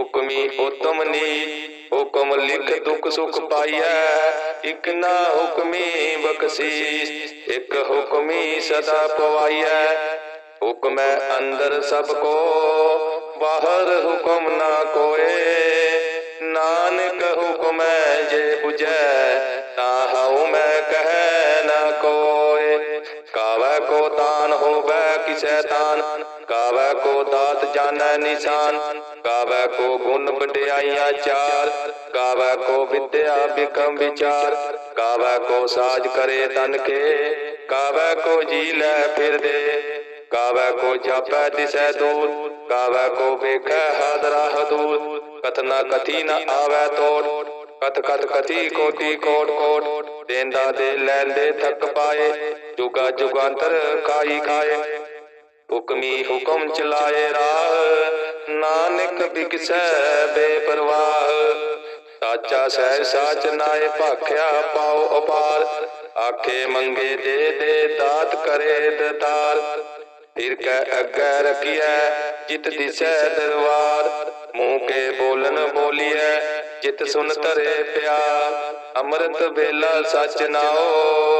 ਹੁਕਮੀ ਉਤਮ ਨੀ, ਹੁਕਮ ਲਿਖ ਦੁਖ ਸੁਖ ਪਾਈਐ। ਇਕ ਨਾ ਹੁਕਮੀ ਬਖਸ਼ੀਸ, ਇਕ ਹੁਕਮੀ ਸਦਾ ਪਵਾਈਐ। ਹੁਕਮੈ ਅੰਦਰ ਸਭ ਕੋ, ਬਾਹਰ ਹੁਕਮ ਨਾ ਕੋਏ। ਨਾਨਕ ਹੁਕਮੈ ਜੇ 부ਜੈ ਤਾਂ ਹਉ ਮੈਂ ਕਹਿ ਦਾਤ ਨਿਸ਼ਾਨ। ਕਾਵੈ ਕੋ ਗੁਣ ਵਡਿਆਈਆਂ ਚਾਰ ਕਾਵੈ ਕੋ ਵਿਦਿਆ ਬਿਕਮ ਵਿਚਾਰ ਕਾਵੈ ਕੋ ਸਾਜ ਕਰੇ ਤਨ ਕੇ ਕਾਵੈ ਕੋ ਜੀ ਲੈ ਫਿਰਦੇ ਕਾਵੈ ਕੋ ਜਾਪੈ ਦਿਸੈ ਦੂਰ ਕਾਵੈ ਕੋ ਵੇਖੈ ਹਾਦਰਾ ਹਦੂਰ ਕਥਨਾ ਕਥੀ ਨ ਆਵੈ ਤੋੜ, ਕਥ ਕਥ ਕਥੀ ਕੋਟੀ ਕੋਟ ਕੋਟ, ਦੇਂਦਾ ਦੇ ਲੈਂਦੇ ਥੱਕ ਪਾਏ, ਜੁਗਾ ਜੁਗਾਂਤਰ ਕਾਈ ਖਾਏ ਹੁਕਮੀ ਹੁਕਮ ਚਲਾਏ ਰਾਹ। ਨਾਨਕ ਬਿਕਸੈ ਬੇਪਰਵਾਹ। ਸਾਚਾ ਸਹਿ ਸਾਚ ਨਾਏ ਭਾਖਿਆ ਪਾਉ ਅਪਾਰ। ਆਖੇ ਮੰਗੇ ਦੇ ਦੇ ਦਾਤ ਕਰੇ ਦਤਾਰ। ਫਿਰ ਕੈ ਅੱਗੇ ਰਖੀਐ, ਜਿਤ ਦਿਸੈ ਦਰਬਾਰ। ਮੂੰਹ ਕੇ ਬੋਲਨ ਬੋਲੀਐ, ਜਿਤ ਸੁਨ ਤਰੇ ਪਿਆਰ। ਅੰਮ੍ਰਿਤ ਵੇਲਾ ਸਚ ਨਾਓ।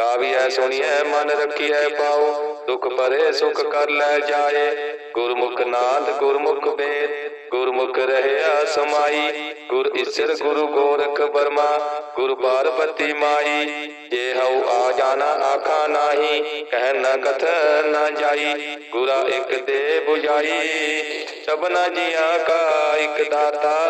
ਗਾਵੀਐ ਸੁਣੀਐ, ਮਨ ਰਖੀਐ ਪਾਉ ਦੁਖ ਭਰੇ, ਸੁਖ ਕਰ ਲੈ ਜਾਏ। ਗੁਰਮੁਖ ਨਾਦ ਗੁਰਮੁਖ ਵੇਦ। ਗੁਰਮੁਖ ਰਹਿਆ ਸਮਾਈ। ਗੁਰ ਈਸ਼ਰ ਗੁਰੂ ਗੋਰਖ ਬਰਮਾ ਗੁਰ ਪਾਰਬਤੀ ਮਾਈ। ਜੇ ਹਉ ਆ ਜਾਣਾ, ਆਖਾ ਨਾਹੀ। ਕਹਿ ਨ ਕਥ ਨ ਜਾਈ। ਗੁਰਾ ਇੱਕ ਦੇ 부ਜਾਈ ਸਭਨਾ ਜੀਆਂ ਕਾ ਇੱਕ ਦਾਤਾ।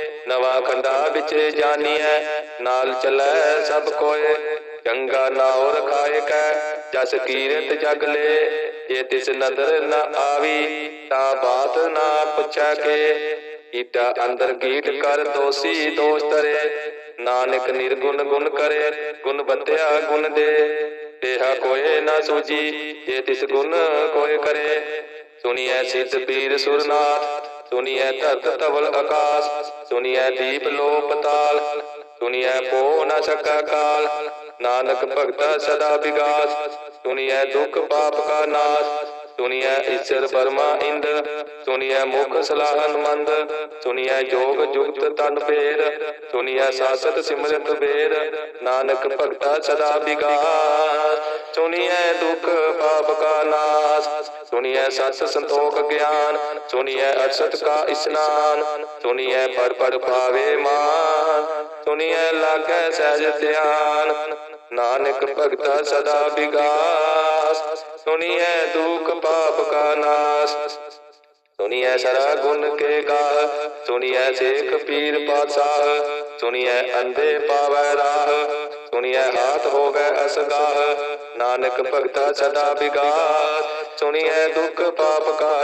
ਨਵਾਂ ਖੰਡਾ ਵਿੱਚ ਜਾਣੀਐ ਨਾਲ ਚਲੈ ਸਭ ਕੋਏ ਚੰਗਾ ਨਾਉ ਰਖਾਏ ਕੈ, ਜਸ ਕੀਰਤ ਜਗ ਲੈ, ਜੇ ਤਿਸ ਨਦਰ ਨ ਆਵੀ, ਤਾਂ ਬਾਤ ਨਾ ਪੁੱਛੈ ਕੇ। ਈਟਾ ਅੰਦਰ ਕੀਟ ਕਰ ਦੋਸੀ ਦੋਸ਼ ਤਰੇ ਨਾਨਕ ਨਿਰਗੁਣ ਗੁਣ ਕਰੇ, ਗੁਣ ਬੰਦਿਆ ਗੁਣ ਦੇ। ਤੇਹਾ ਕੋਏ ਨਾ ਸੂਜੀ ਜੇ ਤਿਸ ਗੁਣ ਕੋਏ ਕਰੇ। ਸੁਣੀਐ ਸਿੱਧ ਪੀਰ ਸੁਰਨਾਥ ਸੁਣੀਐ ਧਰਤ ਤਵਲ ਆਕਾਸ ਸੁਣੀਐ ਦੀਪ ਲੋ ਪਤਾਲ, ਸੁਣੀਐ ਪੋ ਨ ਸਕਾ ਕਾਲ। ਨਾਨਕ ਭਗਤਾ ਸਦਾ ਵਿਗਾਸ, ਸੁਣੀਐ ਦੁਖ ਪਾਪ ਕਾ ਨਾਸ। ਸੁਣੀਐ ਈਸ਼ਰ ਪਰਮਾ ਇੰਦ ਸੁਣੀਐ ਮੁਖ ਸਲਾਹਨ ਮੰਦ ਸੁਣੀਐ ਜੋਗ ਜੁਗਤ ਤਨ ਫੇਰ ਸੁਣੀਐ ਸਾਸਤ ਸਿਮਰਤ ਬੇਰ ਨਾਨਕ ਭਗਤਾ ਸਦਾ ਵਿਗਾਸ, ਸੁਣੀਐ ਦੁਖ ਪਾਪ ਕਾ ਨਾਸ, ਸੁਣੀਐ ਸਤ ਸੰਤੋਖ ਗਿਆਨ, ਸੁਣੀਐ ਅਸਤ ਕਾ ਇਸਨਾਨ, ਸੁਣੀਐ ਪਰ ਪਰ ਭਾਵੇ ਮਾਨ, ਸੁਣੀਐ ਲਾਗੈ ਸਹਿਜ ਧਿਆਨ, ਨਾਨਕ ਭਗਤਾ ਸਦਾ ਵਿਗਾਸ ਸੁਣੀਐ ਦੁਖ ਪਾਪ ਕਾ ਨਾਸ। ਸੁਣੀਐ ਸਰਾ ਗੁਣ ਕੇ ਗਾ ਸੁਣੀਐ ਸੇਖ ਪੀਰ ਪਾਤਸ਼ਾਹ। ਸੁਣੀਐ ਅੰਧੇ ਪਾਵੈ ਰਾਹ। ਸੁਣੀਐ ਹਾਥ ਹੋ ਗਏ ਅਸਗਾਹ। ਨਾਨਕ ਭਗਤਾ ਸਦਾ ਵਿਗਾਸ ਸੁਣੀਐ ਦੁਖ ਪਾਪ ਕਾ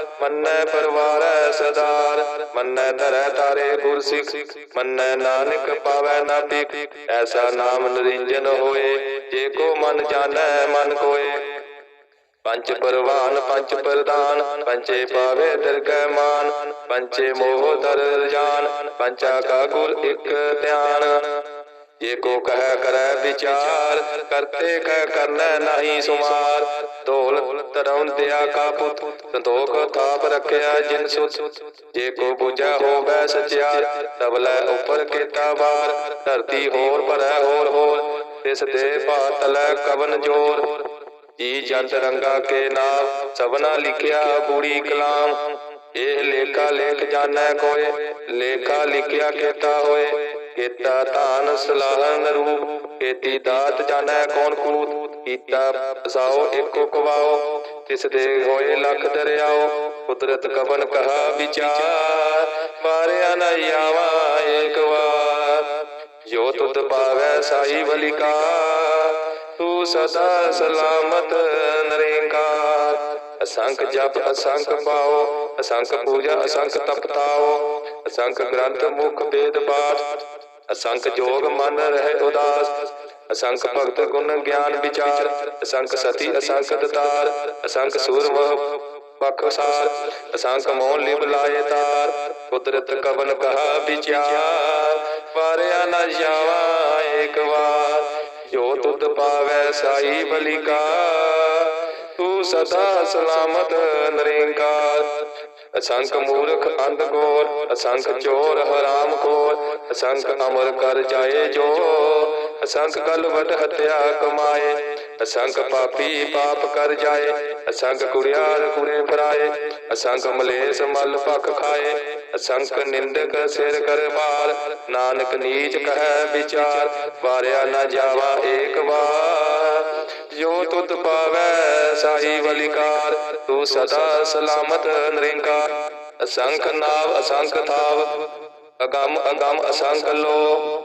ਮੰਨੈ ਪਰਵਾਰੈ ਸਦਾਰ, ਮੰਨੈ ਧਰੈ ਤਾਰੇ ਗੁਰ ਸਿੱਖ ਮੰਨੈ ਨਾਨਕ ਪਾਵੈ ਨਾ ਭਿਖ ਐਸਾ ਨਾਮ ਨਿਰੰਜਨ ਹੋਏ, ਜੇ ਕੋ ਮਨ ਜਾਣੈ ਮਨ ਕੋਏ। ਪੰਚ ਪਰਵਾਨ ਪੰਚ ਪ੍ਰਦਾਨ ਪੰਚੇ ਪਾਵੇ ਦਰਗਹਿ ਮਾਨ ਪੰਚੇ ਮੋਹ ਦਰ ਜਾਨ ਪੰਚਾ ਕਾ ਗੁਰ ਇੱਕ ਧਿਆਨ। ਜੇ ਕੋ ਕਹਿ ਕਰੈ ਵਿਚਾਰ, ਕਰਤੇ ਕਹਿ ਕਰਨਾ ਨਹੀਂ ਸੁਮਾਰ। ਢੋਲ ਤਰਉ ਦਿਆ ਕਾ ਪੁੱਤ, ਸੰਤੋਖ ਥਾਪ ਰੱਖਿਆ ਜਿਨ ਸੁਤ। ਜੇ ਕੋ ਬੁਝੈ ਹੋਵੈ ਸਚਿਆਰ ਤਬਲੇ ਉਪਰ ਕੀਤਾ ਵਾਰ। ਧਰਤੀ ਹੋਰ ਭਰੈ ਹੋਰ ਹੋਰ, ਤਿਸ ਦੇ ਭਾਤਲੈ ਕਵਨ ਜੋਰ। ਜੀ ਜੰਤ ਰੰਗਾ ਕੇ ਨਾਮ, ਸਭਨਾ ਲਿਖਿਆ ਬੂੜੀ ਕਲਾਮ। ਇਹ ਲੇਖਾ ਲੇਖ ਜਾਣੈ ਕੋਏ, ਲੇਖਾ ਲਿਖਿਆ ਕੀਤਾ ਹੋਏ। ਕੀਤਾ ਧਾਨ ਸਲਾਹਨ ਰੂਪ ਕੀਤੀ ਦਾਤ ਜਾਣੈ ਕੌਣ ਕੂਤ, ਕੀਤਾ ਸਾਓ ਇੱਕੋ ਕਵਾਓ ਤਿਸ ਦੇ ਹੋਏ ਲੱਖ ਦਰਿਆਓ, ਕੁਦਰਤ ਕਵਨ ਕਹਾ ਵਿਚਾਰ, ਮਾਰਿਆ ਨ ਆਵਾ ਏਕ ਵਾਰ। ਜੋ ਤੁਧ ਪਾਵੈ ਸਾਈ ਬਲਿਕਾ ਤੂੰ ਸਦਾ ਸਲਾਮਤ ਨਰੇਕਾਰ। ਅਸੰਖ ਜਪ ਅਸੰਖ ਪਾਓ, ਅਸੰਖ ਪੂਜਾ ਅਸੰਖ ਤਪਤਾਓ ਅਸੰਖ ਗ੍ਰੰਥ ਮੁਖ ਵੇਦ ਪਾਠ, ਅਸੰਖ ਜੋਗ ਮਨ ਰਹਿ ਉਦਾਸ, ਅਸੰਖ ਭਗਤ ਗੁਣ ਗਿਆਨ ਵਿਚਾਰ, ਅਸੰਖ ਸਤੀ, ਅਸੰਖ ਦਤਾਰ, ਅਸੰਖ ਸੂਰਮ ਪਖ ਸਾਰ, ਅਸੰਖ ਮੋਹ ਲਿਵ ਲਾਏ ਤਾਰ, ਕੁਦਰਤ ਕਵਨ ਕਹਾ ਵਿਚਾਰ ਪਾਰਿਆ ਨ ਜਾਵਾ ਏਕ ਵਾਰ, ਜੋ ਤੁਧ ਪਾਵੈ ਸਾਈ ਬਲਿਕਾ ਤੂੰ ਸਦਾ ਸਲਾਮਤ ਨਰੇਂਕਾਰ ਅਸੰਖ ਮੂਰਖ ਅੰਧ ਗੋਰ ਅਸੰਖ ਚੋਰ ਹਰਾਮ ਖੋਰ ਅਸੰਖ ਅਮਰ ਕਰ ਜਾਏ ਜੋ, ਅਸੰਖ ਕਲਵਟ ਹਤਿਆ ਕਮਾਏ, ਅਸੰਖ ਪਾਪੀ ਪਾਪ ਕਰ ਜਾਏ, ਅਸੰਖ ਕੁੜਿਆਰ ਕੁੜੇ ਫਰਾਏ ਅਸੰਖ ਮਲੇਸ ਮਲ ਭਖ ਖਾਏ, ਅਸੰਖ ਨਿੰਦਕ ਸਿਰ ਕਰ ਬਾਰ ਨਾਨਕ ਨੀਚ ਕਹੈ ਵਿਚਾਰ, ਵਾਰਿਆ ਨਾ ਜਾਵਾ ਏਕ ਵਾਰ। ਜੋ ਤੁਧ ਪਾਵੈ ਸਾਈ ਬਲਿਕਾਰ ਤੂੰ ਸਦਾ ਸਲਾਮਤ ਨਿਰੰਕਾਰ। ਅਸੰਖ ਨਾਵ, ਅਸੰਖ ਥਾਵ, ਅਗੰਮ ਅਗੰਮ, ਅਸੰਖ ਲੋ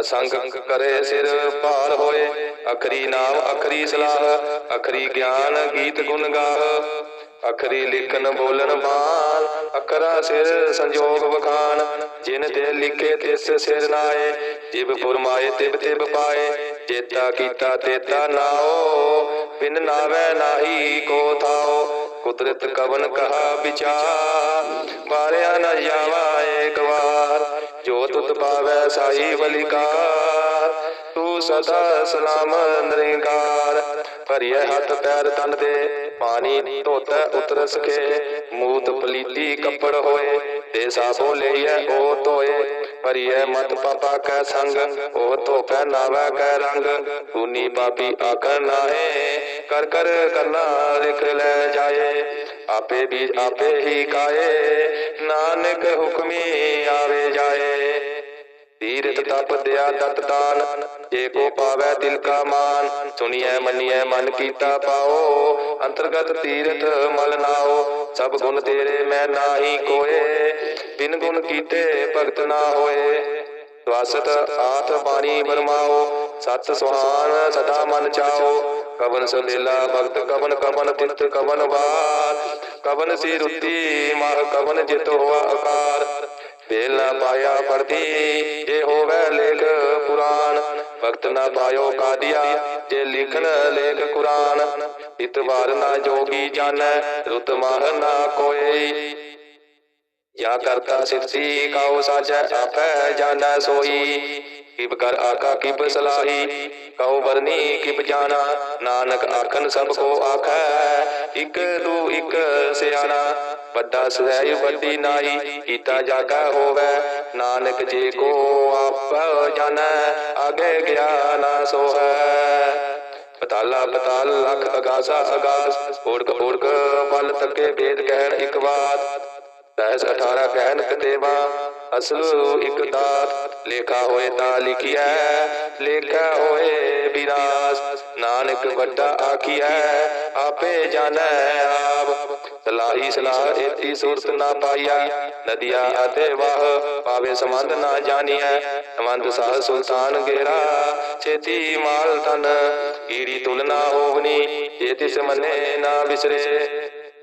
ਅਸੰਖ ਕਰੇ ਸਿਰ ਭਾਰ ਹੋਏ, ਅਖਰੀ ਨਾਮ ਅਖਰੀ ਸਲਾਹ, ਅਖਰੀ ਗਿਆਨ ਗੀਤ ਗੁਣ ਗਾਹ। ਅਖਰੀ ਲਿਖਨ ਬੋਲਨ ਬਾਣ ਅਖਰਾ ਸਿਰ ਸੰਜੋਗ ਵਖਾਨ ਜਿਨ ਤੇ ਲਿਖੇ ਤਿਸ ਸਿਰ ਨਾਏ, ਜਿਬ ਫੁਰਮਾਏ ਤਿਬ ਤਿਬ ਪਾਏ ਜੇਤਾ ਕੀਤਾ ਤੇਤਾ ਨਾਓ, ਬਿਨ ਨਾਵੇ ਨਾਹੀ ਕੋ ਥਾਓ, ਕੁਦਰਤ ਕਵਨ ਕਹਾ ਵਿਚਾਰ ਬਾਰਿਆ ਨ ਜਾਵਾ ਏਕ ਵਾਰ, ਜੋ ਤੁਧ ਪਾਵੈ ਸਾਈ ਬਲਿਕਾਰ ਤੂੰ ਸਦਾ ਸਲਾਮ ਨਿਰੰਕਾਰ ਭਰੀਏ ਹੱਥ ਪੈਰ ਤਨ ਦੇ, ਪਾਣੀ ਧੋਤੈ ਉਤਰ ਸਕੇ ਮੂਤ ਪਲੀਤੀ ਕੱਪੜ ਹੋਏ ਤੇ ਸਾਬੋ ਲਈਐ ਉਹ ਧੋਏ ਭਰੀਏ ਮਤ ਪਾਪਾ ਕੈ ਸੰਗ ਉਹ ਧੋਪੈ ਨਾਵੈ ਕੈ ਰੰਗ ਤੂਨੀ ਪਾਪੀ ਆਖਣ ਨਾਹੇ, ਕਰ ਕਰ ਕਰਨਾ ਲਿਖ ਲੈ ਜਾਏ, ਆਪੇ ਵੀ ਆਪੇ ਹੀ ਕਾਏ ਨਾਨਕ ਹੁਕਮੀ ਆਵੇ ਜਾਏ। ਤੀਰਥ ਤਪ ਦਿਆ ਦਤ ਦਾਨ, ਜੇ ਕੋ ਪਾਵੈ ਦਿਲ ਕਾ ਮਾਨ, ਸੁਣੀਐ, ਮੰਨੀਐ, ਮਨ ਕੀਤਾ ਪਾਓ, ਅੰਤਰਗਤ ਤੀਰਥ ਮਲ ਨਾਓ, ਸਭ ਗੁਣ ਤੇਰੇ ਮੈਂ ਨਾਹੀ ਕੋਏ, ਬਿਨ ਗੁਣ ਕੀਤੇ ਭਗਤ ਨਾ ਹੋਏ। ਸਵਾਸਤ ਆਤ ਬਾਣੀ ਬਰਮਾਓ, ਸਤ ਸੁਹਾਨ ਸਦਾ ਮਨ ਚਾਓ। ਕਵਨ ਸੁਲੇਲਾ ਭਗਤ, ਕਵਨ ਕਵਨ ਤਿਤ ਕਵਨ ਵਾਰ ਕਵਨ ਸੀ ਰੁੱਤੀ ਮਾਹ ਕਵਨ ਜਿਤ ਹੋਆ ਆਕਾਰ। ਵੇਲ ਨਾ ਪਾਇਆ ਪੜਦੀ ਜੇ ਹੋਵੇ ਲੇਖ ਪੁਰਾਨ ਭਗਤ ਨਾ ਪਾਇਓ ਕਾਦੀਆ, ਜੇ ਲਿਖਨ ਲੇਖ ਕੁਰਾਨ। ਇਤਵਾਰ ਨਾ ਜੋਗੀ ਜਾਣੈ, ਰੁਤ ਮਾਹ ਨਾ ਕੋਈ ਜਾਂ ਕਰਤਾ ਸਿਰਸੀ, ਕਾਉ ਸਾਜੈ ਆਪੈ ਜਾਣੈ ਸੋਈ। ਕਿਬ ਕਰ ਆਖਾ ਕਿਬ ਸਲਾਹੀ, ਕਉ ਬਰਨੀ ਕਿਬ ਜਾਣਾ, ਨਾਨਕ ਆਖਨ ਸਭ ਕੋ ਆਖੈ, ਇਕ ਦੂ ਇਕ ਸਿਆਣਾ, ਵੱਡਾ ਸਵੈ ਵੱਡੀ ਨਾਈ ਕੀਤਾ ਜਾਗਾ ਹੋਵੇ, ਨਾਨਕ ਜੇ ਕੋ ਆਪ ਜਾਣੈ, ਆਗੇ ਗਿਆਨ ਸੋਹੈ। ਪਤਾਲਾ, ਪਤਾਲ ਲਖ ਅਗਾਸਾ, ਅਗਾਸ ਓੜਕ ਓੜਕ ਪਲ ਤੱਕੇ ਵੇਦ ਕਹਿਣ ਇਕ ਬਾਤ ਦਸ 18 ਕਹਿਣ ਕਤੇਵਾ ਅਸਲ ਇੱਕ ਦਾਤ, ਲੇਖਾ ਹੋਏ ਤਾਂ ਲਿਖਿਆ ਲੇਖਾ ਹੋਏ ਵਿਨਾਸ਼ ਨਾਨਕ ਵੱਡਾ ਆਖੀਐ, ਆਪੇ ਜਾਣੈ ਆਪ। ਸਲਾਹੀ ਸਲਾਹ ਏਤੀ ਸੂਰਤ ਨਾ ਪਾਈਆ ਨਦੀਆ ਅਤੇ ਵਾਹ ਪਾਵੇ ਸੰਬੰਧ ਨਾ ਜਾਣੀਐ। ਸੰਬੰਧ ਸਾਹ ਸੁਲਤਾਨ ਗੇਰਾ, ਛੇਤੀ ਮਾਲ ਤਨ ਈੜੀ ਤੁਲਨਾ ਹੋਵਨੀ, ਜੇ ਤਿਸ ਮੰਨੇ ਨਾ ਵਿਸਰੇ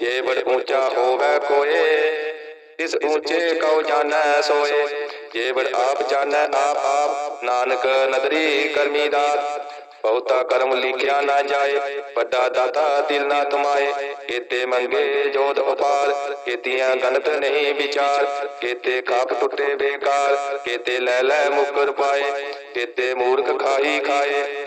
ਜੇ ਬੜ ਉੱਚਾ ਹੋਵੇ ਕੋਏ, ਇਸ ਉੱਚੇ ਕਉ ਜਾਣੈ ਸੋਏ। ਜੇ ਬੜ ਆਪ ਜਾਣੈ ਆਪ ਆਪ, ਨਾਨਕ ਨਦਰੀ ਕਰਮੀ ਦਾਤ। ਬਹੁਤਾ ਕਰਮ ਲਿਖਿਆ ਨਾ ਜਾਏ, ਵੱਡਾ ਦਾਤਾ ਦਿਲ ਨਾ ਤੁਮਾਏ। ਕੀਤੇ ਮੰਗੇ ਜੋਤ ਉਪਾਰ, ਕੀਤੀਆਂ ਗਨਤ ਨਹੀਂ ਵਿਚਾਰ। ਕੀਤੇ ਖਾਪ ਟੁੱਟੇ ਬੇਕਾਰ, ਕੀਤੇ ਲੈ ਲੈ ਮੁਕਰ ਪਾਏ। ਕੀਤੇ ਮੂਰਖ ਖਾਈ ਖਾਏ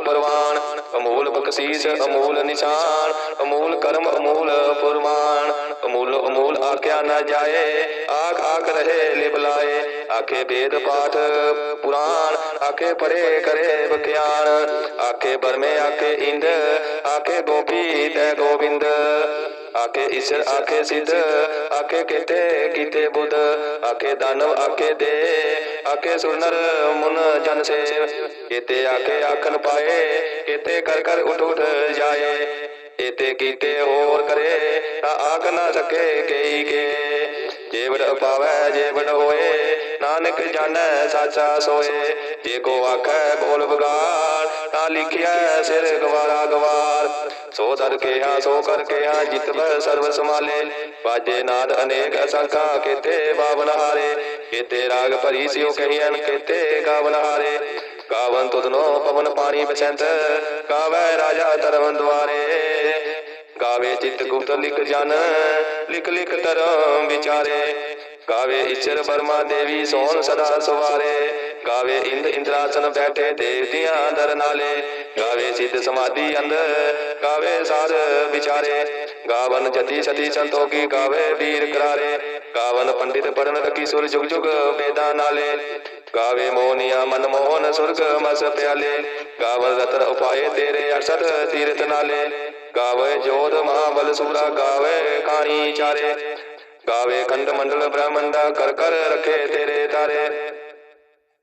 ਪਰਵਾਨ ਅਮੂਲ ਬਖਸ਼ੀਸ਼ ਅਮੂਲ ਨਿਸ਼ਾਨ ਅਮੂਲ ਕਰਮ ਅਮੂਲ ਫੁਰਮਾਨ ਅਮੂਲ ਅਮੂਲ ਆਖਿਆ ਨਾ ਜਾਏ ਆਖ ਆਖ ਰਹੇ ਲਿਬਲਾਏ ਆਖੇ ਵੇਦ ਪਾਠ ਪੁਰਾਣ ਆਖੇ ਪੜੇ ਕਰੇ ਬਖਿਆਨ ਆਖੇ ਬਰਮੇ ਆਖੇ ਇੰਦ ਆਖੇ ਗੋਪੀ ਤੈ ਗੋਬਿੰਦ ਆਖੇ ਈਸ਼ਰ, ਆਖੇ ਸਿੱਧ, ਆਖੇ ਕੀਤੇ ਕੀਤੇ ਬੁੱਧ? ਆਖੇ ਦਾਨਵ, ਆਖੇ ਦੇ, ਆਖੇ ਸੁਨਰ, ਮੁਨ ਜਨ ਸੇਵ। ਕੀਤੇ ਆਖੇ ਆਖਣ ਪਾਏ, ਕੀਤੇ ਕਰ ਕਰ ਉਠ ਉਠ ਜਾਏ। ਏਤੇ ਕੀਤੇ ਹੋਰ ਕਰੇ, ਤਾਂ ਆਖ ਨਾ ਸਕੇ ਕਈ ਕੇ। ਜੇਵੜ ਪਾਵੈ ਜੇਵੜ ਹੋਏ, ਨਾਨਕ ਜਾਣੈ, ਸਾਚਾ ਸੋਏ। ਜੇ ਕੋ ਆਖੈ ਬੋਲ ਬਗਾਰ ਤਾਂ ਲਿਖਿਆ ਸਿਰ ਗਵਾਰਾ ਗਵਾਰ। ਸੋ ਦਰ ਕਿਹਾ ਸੋ ਕਰ ਕਿਹਾ ਜਿਤਵ ਸਰਬ ਸਮਾਲੇ ਬਾਜੇ ਨਾਦ ਅਨੇਕ ਅਸੰਖਾ, ਕੀਤੇ ਬਾਵਨ ਹਾਰੇ। ਕੀਤੇ ਰਾਗ ਭਰੀ ਸਿਉ ਕਹੀਨ ਕੀਤੇ ਗਾਵਨ ਹਾਰੇ। ਗਾਵਨ ਤੁਧਨੋ ਪਵਨ ਪਾਣੀ ਬਸੰਤ, ਗਾਵੇ ਰਾਜਾ ਧਰਮ ਦੁਆਰੇ। ਗਾਵੇ ਚਿਤ ਗੁਪਤ ਲਿਖ ਜਨ, ਲਿਖ ਲਿਖ ਧਰਮ ਵਿਚਾਰੇ। ਗਾਵੇ ਈਸ਼ਰ ਬਰਮਾ ਦੇਵੀ, ਸੋਨ ਸਦਾ ਸਵਾਰੇ। ਗਾਵੇ ਇੰਦ ਇੰਦਰਾਸਨ ਬੈਠੇ ਦੇਵਤਿਆਂ ਦਰ ਨਾਲੇ। ਗਾਵੇ ਸਿੱਧ ਸਮਾਧੀ ਅੰਦਰ, ਗਾਵੇ ਸਾਧ ਵਿਚਾਰੇ। ਗਾਵਨ ਜਤੀ ਸਤੀ ਸੰਤੋਖੀ ਗਾਵੇ ਵੀਰ ਕਰਾਰੇ। ਗਾਵਨ ਪੰਡਿਤ ਪੜਨ ਰਕੀ ਸੁਰ ਜੁਗ ਜੁਗ ਵੇਦਾਂ ਨਾਲੇ। ਗਾਵੇ ਮੋਹਨੀਆ ਮਨ ਮੋਹਨ ਸੁਰਗ ਮਸ ਪਿਆਲੇ। ਗਾਵਨ ਰਤਨ ਉਪਾਏ ਤੇਰੇ ਅਰਸਦ ਤੀਰਥ ਨਾਲੇ। ਗਾਵੇ ਜੋਧ ਮਹਾਬਲ ਸੂਰਾ ਗਾਵੇ ਕਾਣੀ ਚਾਰੇ। ਗਾਵੇ ਖੰਡ ਮੰਡਲ ਬ੍ਰਹਮੰਡਾ ਕਰ ਕਰ ਰਖੇ ਤੇਰੇ ਤਾਰੇ।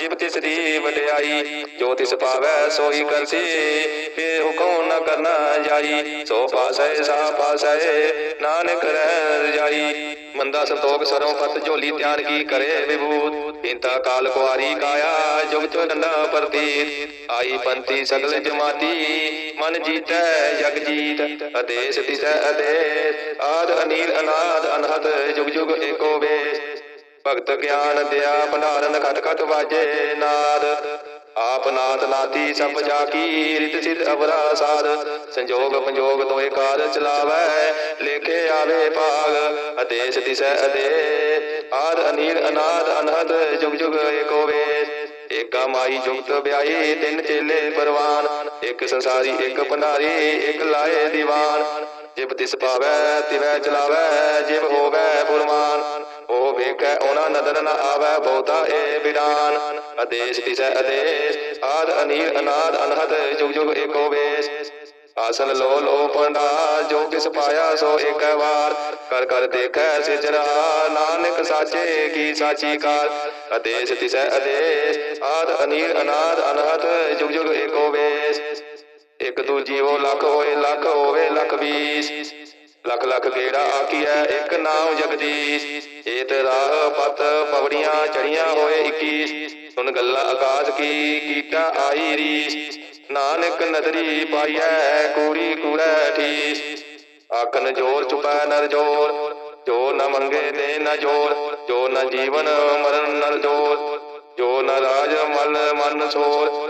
ਜਿਬ ਤਿਸ ਦੀ ਵਡਿਆਈ, ਜੋ ਤਿਸ ਪਾਵੈ ਸੋਈ ਕਰਸੀ ਫੇ ਹੁਕਮ ਨ ਕਰਨਾ ਜਾਈ। ਸੋ ਪਾਸੈ, ਸਾ ਪਾਸੈ, ਨਾਨਕ ਰਹਿ ਰਜਾਈ ਮੰਦਾ ਸੰਤੋਖ ਸਰੋਂ ਪਤ ਝੋਲੀ ਤਿਆਰ ਕੀ ਕਰੇ ਵਿਭੂਤ। ਇੰਤਾ ਕਾਲ ਕੁਆਰੀ ਕਾਇਆ, ਜੁਗ ਚੋ ਡੰਡਾ ਪ੍ਰਤੀਤ। ਆਈ ਪੰਤੀ ਸਗਲ ਜਮਾਤੀ, ਮਨ ਜੀਤੈ ਜਗ ਜੀਤ। ਅਦੇਸ ਤਿਸੈ ਅਦੇਸ, ਆਦ ਅਨੀਲ ਅਨਾਦ ਅਨਹਤ ਜੁਗ ਜੁਗ ਏਕੋ ਵੇਸ। ਭਗਤ ਗਿਆਨ ਦਿਆ ਭੰਡਾਰਨ ਖਟ ਖਟ ਵਾਜੇ ਨਾਦ। ਆਪ ਨਾਥ ਨਾਤੀ ਸਭ ਜਾ ਕੀ ਰਿਤ ਸਿਧ ਅਵਰਾ ਸਾਧ ਸੰਜੋਗ ਪੰਜੋਗ ਦੋਏ ਕਾਰ ਚਲਾਵੈ, ਲੇਖੇ ਆਵੇ ਭਾਗ। ਆਦੇਸ਼ ਦਿਸੈ ਅਦੇ ਆਦ ਅਨੀਲ ਅਨਾਦ ਅਨਹਦ, ਜੁਗ ਜੁਗ ਏਕੋ ਵੇਸ। ਏਕਾ ਮਾਈ ਜੁਗਤ ਵਿਆਹੀ, ਤਿੰਨ ਚੇਲੇ ਪਰਵਾਨ। ਇੱਕ ਸੰਸਾਰੀ, ਇੱਕ ਭੰਡਾਰੀ, ਇੱਕ ਲਾਏ ਦੀਵਾਨ। ਜਿਬ ਤਿਸ ਪਾਵੈ ਤਿਵੈ ਚਲਾਵੈ, ਜਿਬ ਹੋਵੈ ਫੁਰਮਾਨ ਉਹ ਵੇਖੈ, ਉਹਨਾਂ ਨਦਰ ਨ ਆਵੈ, ਬਹੁਤਾ ਏ ਬਿਡਾਨ। ਆਦੇਸ਼ ਤਿਸੈ ਆਦੇਸ਼, ਆਦ ਅਨੀਰ, ਅਨਾਦ, ਅਨਹਦ ਜੁਗ ਜੁਗ ਏਕੋ ਵੇਸ। ਆਸਨ ਲੋ ਲੋ ਪੰਡਾ ਜੋ ਕਿਸ ਪਾਇਆ ਸੋ ਇੱਕ ਵਾਰ। ਕਰ ਕਰ ਦੇਖੈ ਸਿਜਰਾ ਨਾਨਕ ਸਾਚੇ ਕੀ ਸਾਚੀ ਕਾਰ। ਆਦੇਸ਼ ਤਿਸੈ ਆਦੇਸ਼, ਆਦ ਅਨੀਲ ਅਨਾਦ, ਅਨਹਦ ਜੁਗ ਜੁਗ ਏਕੋ ਵੇਸ। ਇੱਕ ਦੂਜੀ ਉਹ ਲੱਖ ਹੋਏ, ਲੱਖ ਹੋਵੇ, ਲੱਖ ਵੀਸ ਲੱਖ ਲੱਖ ਗੇੜਾ ਆਕੀਐ ਇੱਕ ਨਾਮ ਜਗਦੀਸ਼। ਏਤ ਰਾਹ ਪਤ ਪਵੜੀਆਂ ਚੜੀਆਂ ਹੋਏ 21 ਸੁਣ ਗੱਲਾਂ ਆਕਾਸ਼ ਕੀ ਕੀਟਾ ਆਈ ਰੀਸ। ਨਾਨਕ ਨਦਰੀ ਪਾਈਐ, ਕੂੜੀ ਕੂੜੈ ਠੀਸ। ਆਖਨ ਜੋਰ ਚੁਪੈ ਨਰ ਜੋਰ। ਜੋ ਨ ਮੰਗੇ ਦੇ ਨ ਜੋਰ। ਜੋ ਨ ਜੀਵਨ ਮਰਨ ਨਰ ਜੋਰ। ਜੋ ਨ ਰਾਜ ਮਨ ਮਨ ਸੋਰ।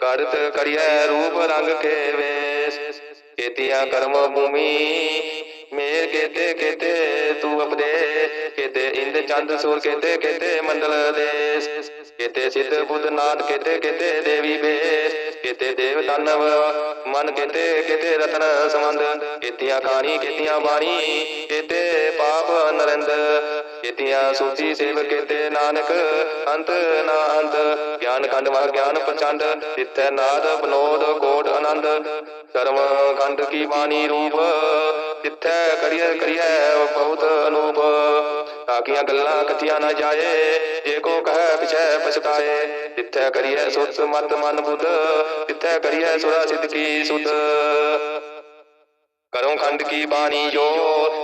ਕਰਤ ਕਰਿਐ ਰੂਪ ਰੰਗ ਕੇ ਵੇਸ। ਕੇਤੀਆਂ ਕਰਮ ਭੂਮੀ, ਮੇਰ ਕੇਤੇ ਕੇਤੇ ਤੂੰ ਅਪਦੇ ਕੇਤੇ ਇੰਦ ਚੰਦ ਸੂਰ ਕੇਤੇ ਕੇਤੇ ਮੰਡਲ ਦੇਸ। ਕੇਤੇ ਸਿੱਧ ਬੁੱਧ ਨਾਥ ਕੇਤੇ ਕੇਤੇ ਦੇਵੀ ਬੇਸ ਕੇਤੇ ਦੇਵ ਦਾਨਵ ਮਨ ਕੇਤੇ ਕੇਤੇ ਰਤਨ ਸਮੰਦ ਕੇਤੀਆਂ ਖਾਣੀ ਕੇਤੀਆਂ ਬਾਣੀ, ਕੇਤੇ ਪਾਪ ਨਰਿੰਦ ਕੇਤੀਆਂ ਸੂਚੀ ਸੇਵ ਕੇਤੇ ਨਾਨਕ, ਅੰਤ ਨਾ ਅੰਤ। ਗਿਆਨ ਖੰਡ ਮਹ ਗਿਆਨ ਪ੍ਰਚੰਡ ਤਿੱਥੈ ਨਾਦ ਬਨੋਦ ਕੋਟ ਆਨੰਦ। ਕਰਮ ਖੰਡ ਕੀ ਬਾਣੀ ਰੂਪ ਤਿੱਥੈ ਕਰੀਐ ਕਰੀਐ ਬਹੁਤ ਅਨੂਪ। ਤਾਕੀਆਂ ਗੱਲਾਂ ਕਥੀਆਂ ਨਾ ਜਾਏ, ਜੇ ਕੋ ਕਹੈ ਪਿਛੈ ਪਛਤਾਏ। ਤਿੱਥੈ ਕਰੀਐ ਸੁਤ ਮਤ ਮਨ ਬੁੱਧ ਤਿੱਥੈ ਕਰੀਏ ਸੁਰਾ ਸਿੱਧ ਕੀ ਸੁਧ। ਕਰਮ ਖੰਡ ਕੀ ਬਾਣੀ ਜੋ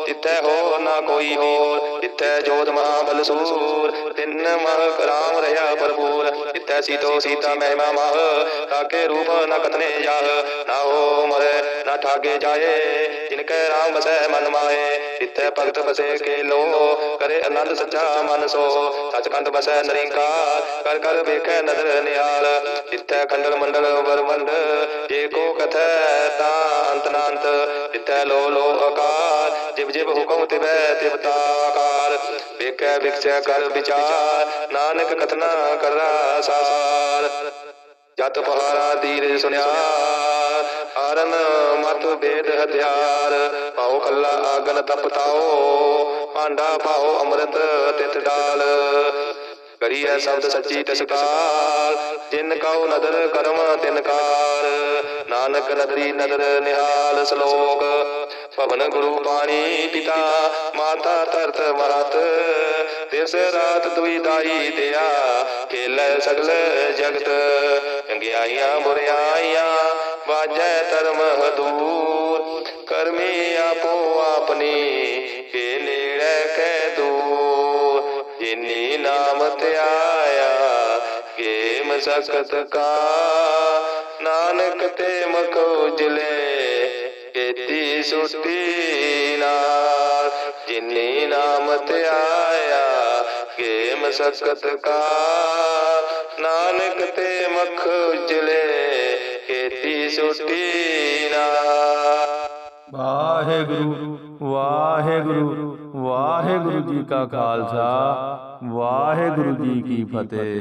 ਤਿੱਥੈ ਹੋਰ ਨਾ ਕੋਈ ਹੋਰ ਤਿੱਥੈ ਜੋਤ ਮਹਾਬਲ ਸੂਰ, ਤਿੰਨ ਮਹ ਰਾਮ ਰਹਾ ਭਰਪੂਰ ਤਿੱਥੈ ਸੀਤੋ ਸੀਤਾ ਮਹਿਮਾ ਮਹ ਤਾਕੇ ਰੂਪ ਨ ਕਤਨੇ ਜਾਹ, ਨਾ ਹੋ ਮਰੇ ਨਾ ਠਾਗੇ ਜਾਏ ਜਿਨ ਕੈ ਰਾਮ ਵਸੈ ਮਨ ਮਾਏ ਤਿੱਥੈ ਭਗਤ ਬਸੇ ਕੇ ਲੋ ਕਰੇ ਆਨੰਦ ਸੱਚਾ ਮਨ ਸੋ। ਸਚਕੰਦ ਬਸੈ ਨਰਿੰਕਾਰ, ਕਰ ਕਰ ਵੇਖੈ ਨਦਰ ਨਿਹਾਲ ਤਿੱਥੈ ਖੰਡਲ ਮੰਡਲ ਵਰਮੰਡ ਜੇ ਕੋ ਕਥੈ ਤਾ ਅੰਤ ਨਾ ਅੰਤ ਲੋ ਲੋ ਆਕਾਰ, ਜਿਵ ਜਿਵ ਹੁਕਮ ਤਿਵੈ ਤਿਵ ਤਾਕਾਰ ਵੇਖੈ ਵਿਖਸੈ ਕਰ ਵਿਚਾਰ, ਨਾਨਕ ਕਥਨਾ ਕਰਨਾ ਸਾਰ ਜਤ ਪਹਾਰਾ ਦੀਰ ਸੁਨਿਆ ਆਰਨ ਮਤ ਬੇਦ ਹਥਿਆਰ। ਪਾਉ ਕੱਲਾ ਆਗਨ ਤਪਤਾਓ ਭਾਂਡਾ ਪਾਉ ਅੰਮ੍ਰਿਤ ਤਿਤ ਡਾਲ ਕਰੀਐ ਸ਼ਬਦ ਸੱਚੀ ਤਸਕਾਲ ਜਿਨ ਕਉ ਨਦਰ ਕਰਮ ਤਿਨ ਕਾਰ। ਨਾਨਕ ਨਦਰੀ ਨਦਰ ਨਿਹਾਲ ਸ਼ਲੋਕ, ਭਵਨ ਗੁਰੂ ਪਾਣੀ ਪਿਤਾ, ਮਾਤਾ ਧਰਤ ਮਰਤ। ਦਿਸ ਰਾਤ ਦੁਈ ਦਾਈ ਦਿਆ, ਖੇਲੇ ਸਗਲ ਜਗਤ ਚੰਗਿਆਈਆਂ ਬੁਰਿਆਈਆਂ ਵਾਜੈ ਧਰਮ ਹਦੂਰ ਕਰਮੀ ਆਪੋ ਆਪਣੀ ਕੇ ਨੇੜੇ ਕਹਿ ਦੂਰ ਜਿਨੀ ਨਾਮ ਧਿਆਇਆ ਕੇ ਮਸਕਤ ਕਾ ਨਾਨਕ ਤੇ ਮੁਖ ਉਜਲੇ ਕੀਤੀ ਸੁਟੀ ਨਾਲ ਜਿਨੀ ਨਾਮ ਧਿਆਇਆ ਕੇ ਮਸਕਤ ਕਾ ਨਾਨਕ ਤੇ ਮੁਖ ਉਜਲੇ ਕੀਤੀ ਸੁਟੀ ਨਾਲ ਵਾਹਿਗੁਰੂ ਵਾਹਿਗੁਰੂ ਵਾਹਿਗੁਰੂ ਜੀ ਕਾ ਖਾਲਸਾ ਵਾਹਿਗੁਰੂ ਜੀ ਕੀ ਫਤਿਹ।